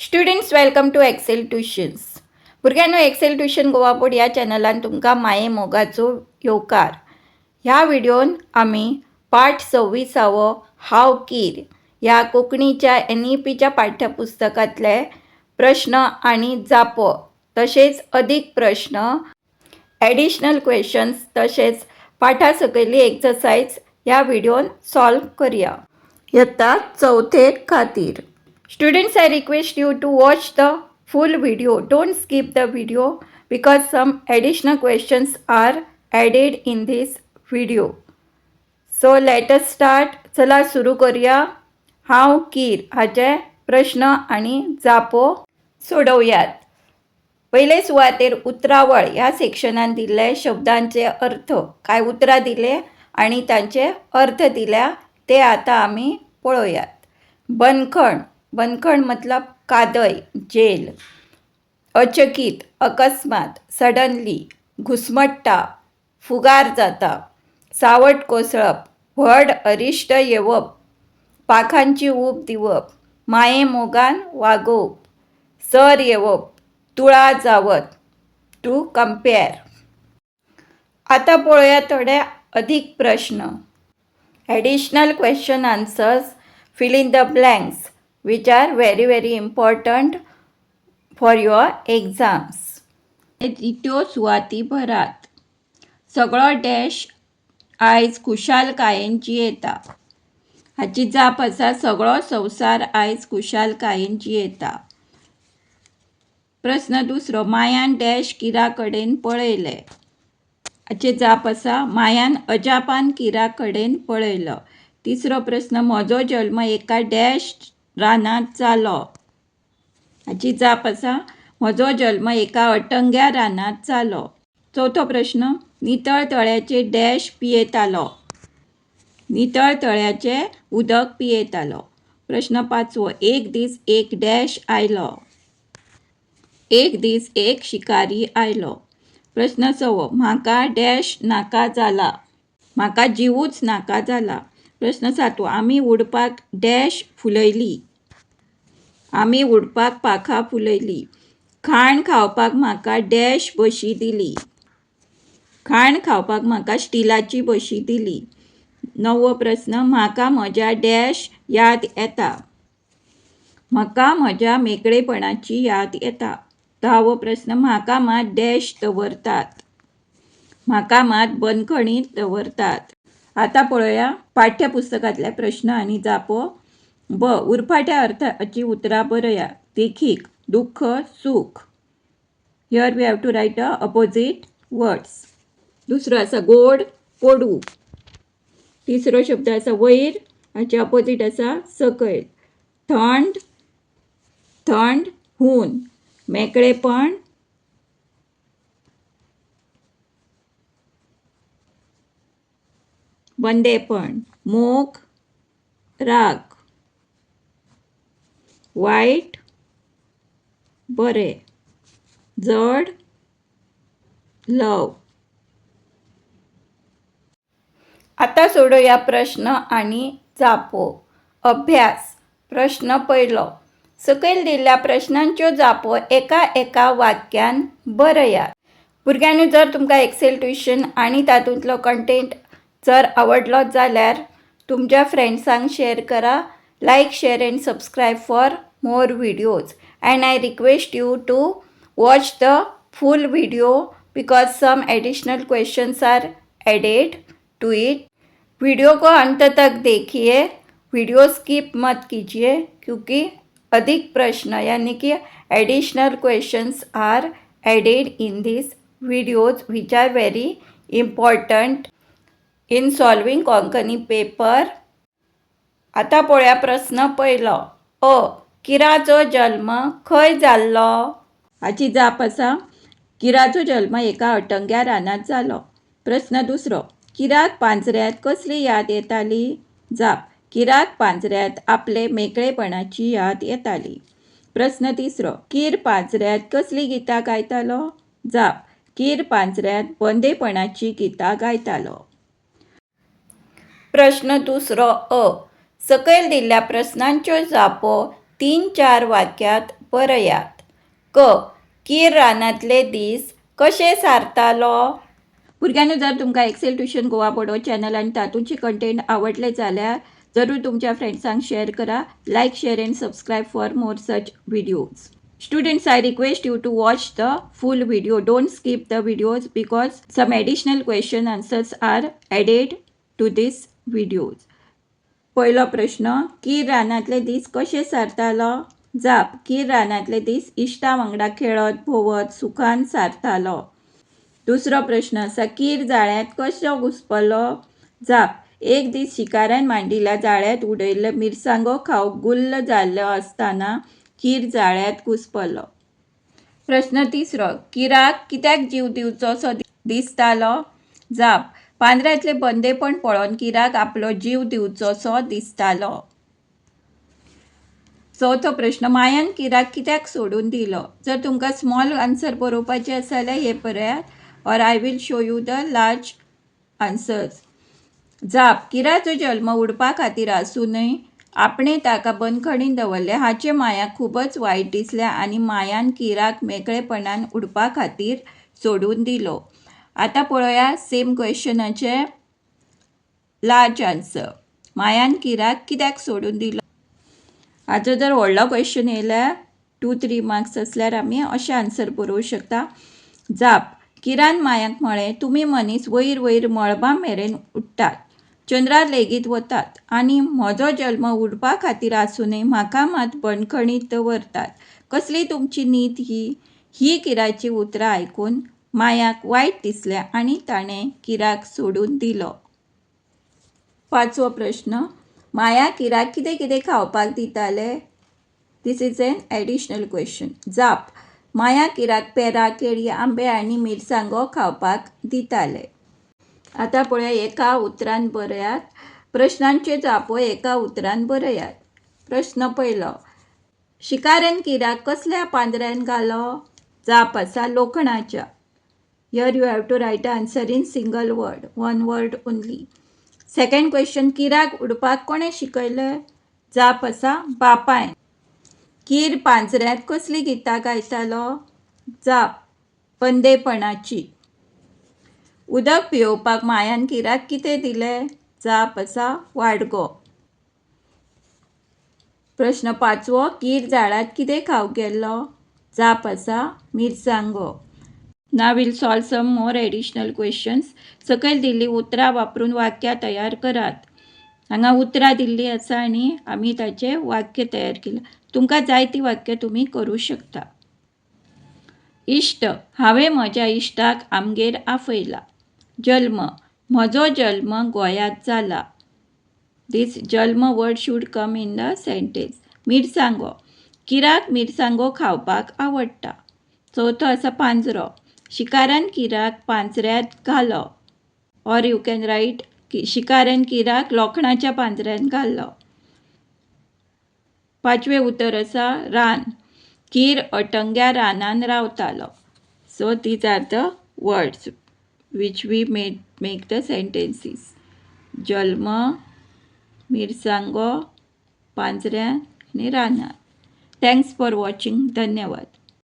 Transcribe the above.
Students welcome to Excel tuitions भुरग्यांनो Excel tuition Goa board ह्या चॅनलान तुमकां माये मोगाचो येवकार ह्या व्हिडिओन आमी पाठ सव्वीसावो हाव कीर ह्या कोंकणीच्या एन ई पीच्या पाठ्यपुस्तकांतले प्रश्न आनी जापो तशेंच अदीक प्रश्न ॲडिशनल क्वेश्चन्स तशेंच पाठा सकयली एक्सरसाइज ह्या व्हिडिओन सॉल्व करया. येता चौथेक खातीर. Students I request you to watch the full video don't skip the video because some additional questions are added in these videos so let's start चला सुरू करूया. हांव कीर हाचे प्रश्न आनी जापो सोडवयात. पयले सुवातेर उतरावळ. ह्या सेक्शनान दिल्ले शब्दांचे अर्थ. कांय उतरां दिले आनी तांचे अर्थ दिल्या ते आतां आमी पळोवयात बंदखण बंदखण मतलब कादय जेल. अचकीत अकस्मात सडनली घुसमट्टा फुगार जाता. सावट कोसळप व्हड अरिश्ट येवप. पाखांची ऊब दिवप माये मोगान वागोवप सर येवप तुळा जावत. To compare. आतां पळोवया थोडे अदीक प्रश्न. Additional question answers fill in the blanks which are very very important for your exams. त्यो सुवाती भरात सगळो डॅश आयज खुशालकायेन जियेता हाची जाप आसा सगळो संवसार आयज खुशालकायेन जियेता प्रस्न दुसरो मायान डॅश किरा कडेन पळयले. हाचे जाप आसा मायान अजापान किरा कडेन पळयलो. तिसरो प्रस्न म्हजो जल्म एका डॅश रानांत जालो हाची जाप आसा म्हजो जल्म एका अटंग्या रानांत जालो चवथो प्रश्न नितळ तळ्याचे डॅश पियेतालो नितळ तळ्याचे उदक पियेतालो प्रश्न पांचवो एक दीस एक डॅश आयलो. एक दीस एक शिकारी आयलो. प्रश्न सवो म्हाका डॅश नाका जाला. म्हाका जिवूच नाका जाला. प्रश्न सातवो आमी उडपाक डॅश फुलयली. आमी उडपाक पाखां फुलयली. खाण खावपाक म्हाका डॅश बशी दिली. खाण खावपाक म्हाका स्टिलाची बशी दिली. नवो प्रस्न म्हाका म्हज्या डॅश याद येता. म्हाका म्हज्या मेकळेपणाची याद येता. धावो प्रस्न म्हाका मात डॅश दवरतात. म्हाका मात बंदखणीत दवरतात. आतां पळोवया पाठ्यपुस्तकांतले प्रश्न आनी जापो. ब उरफाट्या अर्थाची उतरां बरया देखीक दुख्ख सूख. Here we have to write a opposite words दुसरो आसा गोड कोडू तिसरो शब्द आसा वयर हाचे अपोजीट आसा सकयल थंड थंड हून. मेकळेपण बंदेपण मोग राग वायट बरें. जड लव. आतां सोडोवया प्रश्न आनी जापो. अभ्यास. प्रश्न पहिलो. सकयल दिल्ल्या प्रश्नांच्यो जापो एका एका वाक्यान बरयात भुरग्यांनी जर तुमकां एक्सेल ट्युशन आनी तातूंतलो कंटेंट जर आवडलो जाल्यार तुमच्या फ्रेंड्सांक शेअर करा. Like share and subscribe for more videos. And I request you to watch the full video because some additional questions are added to it. Video को अंत तक देखिए. वीडियो स्किप मत कीजिए क्योंकि अधिक प्रश्न यानी कि additional questions are added in this videos which are very important in solving Konkani paper आतां पळोवया प्रस्न पयलो अ. किराचो जल्म खंय जाल्लो? हाची जाप आसा किराचो जल्म एका अटंग्या रानांत जालो. प्रस्न दुसरो किराक पांचऱ्यात कसली याद येताली? जाप किराक पांचऱ्यात आपले मेकळेपणाची याद येताली. प्रस्न तिसरो कीर पांचऱ्यात कसली गितां गायतालो? जाप कीर पांचऱ्यात बंदेपणाची गितां गायतालो. प्रश्न दुसरो अ सकयल दिल्ल्या प्रस्नांच्यो जापो तीन चार वाक्यांत परयात. क. कीर रानांतले दीस कशे सारतालो? भुरग्यांनो जर तुमकां एक्सेल ट्युशन गोवा बोडो चॅनल आनी तातूंचे कंटेंट आवडले जाल्यार जरूर तुमच्या फ्रेंड्सांक शेअर करा. Like share and subscribe for more such videos students I request you to watch the full video don't skip the videos because some additional question answers are added to this videos पयलो प्रश्न कीर रानांतले दीस कशे सारतालो? जाप कीर रानांतले दीस इश्टां वांगडा खेळत भोंवत सुखान सारतालो? दुसरो प्रश्न आसा कीर जाळ्यांत कसो घुसपलो? जाप एक दीस शिकाऱ्यान मांडिल्ल्या जाळ्यांत उडयल्ले मिरसांगो खावंक गुल्ल जाल्लो आसतना कीर जाळ्यांत घुसपलो. प्रश्न तिसरो किराक कित्याक जीव दिवचोसो दिसतालो? जाप पांदऱ्यांतले बंदेपण पळोवन किराक आपलो जीव दिवचोसो दिसतालो. चवथो प्रश्न मायान किराक कित्याक सोडून दिलो? जर तुमकां स्मॉल आन्सर बरोवपाचे आसा जाल्यार हे पळयात or I will show you the large answers जाप किराचो जल्म उडपा खातीर आसूनय आपणे ताका बंदखणीन दवरले हाचे मायाक खूबच वायट दिसलें आनी मायान किराक मेकळेपणान उडपा खातीर सोडून दिलो. आतां पळोवया सेम क्वेश्चनाचे लार्ज आन्सर मायान किराक कित्याक सोडून दिलो? हाचो जर व्हडलो क्वेश्चन येयल्यार टू थ्री मार्क्स असल्यार आमी अशें आन्सर बरोवंक शकता. जाप किरान मायाक म्हळें तुमी मनीस वयर वयर मळबां मेरेन उडटात चंद्रार लेगीत वतात आनी म्हजो जल्म उडपा खातीर आसूनय म्हाका मात बणखणीत दवरतात. कसली तुमची नीत ही? ही किराची उतरां आयकून मायाक वायट दिसलें आनी ताणें किराक सोडून दिलो. पांचवो प्रश्न माया किराक कितें कितें खावपाक दिताले? This is an additional question जाप माया किराक पेरां केळी आंबे आनी मिरसांगो खावपाक दिताले. आतां पळया एका उतरान बरयात. प्रश्नांचे जापो एका उतरान बरयात. प्रश्न पयलो शिकारेन किराक कसल्या पांदऱ्यान घालो? जाप आसा लोखणाच्या. Here you have to write answer in single word one word only second question किराक उडपाक कोणें शिकयलें जाप आसा बापायन. कीर पांजऱ्यांत कसली गितां गायतालो? जाप बंदेपणाची उदक पियोवपाक मायान किराक कितें दिलें? जाप आसा वाडगो. प्रश्न पांचवो कीर झाडांत कितें खावंक गेल्लो? जाप आसा मिरसांगो. ना will solve some more additional questions सकयल दिल्ली उतरां वापरून वाक्यां तयार करात. हांगा उतरां दिल्लीं आसा आनी आमी ताचें वाक्य तयार केलां. तुमकां जाय ती वाक्य तुमी करूं शकता. इश्ट हांवें म्हज्या इश्टाक आमगेर आफयला जल्म. म्हजो जल्म गोंयांत जाला. दीस जल्म word should come in the sentence मिरसांगो किराक मिरसांगो खावपाक आवडटा. चवथो आसा पांजरो. शिकारान किराक पांजऱ्यांत घालो. ऑर यू कॅन रायट शिकाऱ्यान किराक लोखणाच्या पांजऱ्यांत घालो. पांचवें उतर आसा रान. कीर अटंग्या रानान रावतालो. So these are the words which we made make the sentences जल्म मिरसांगो पांजऱ्यान आनी रानान. थँक्स फॉर वॉचिंग धन्यवाद.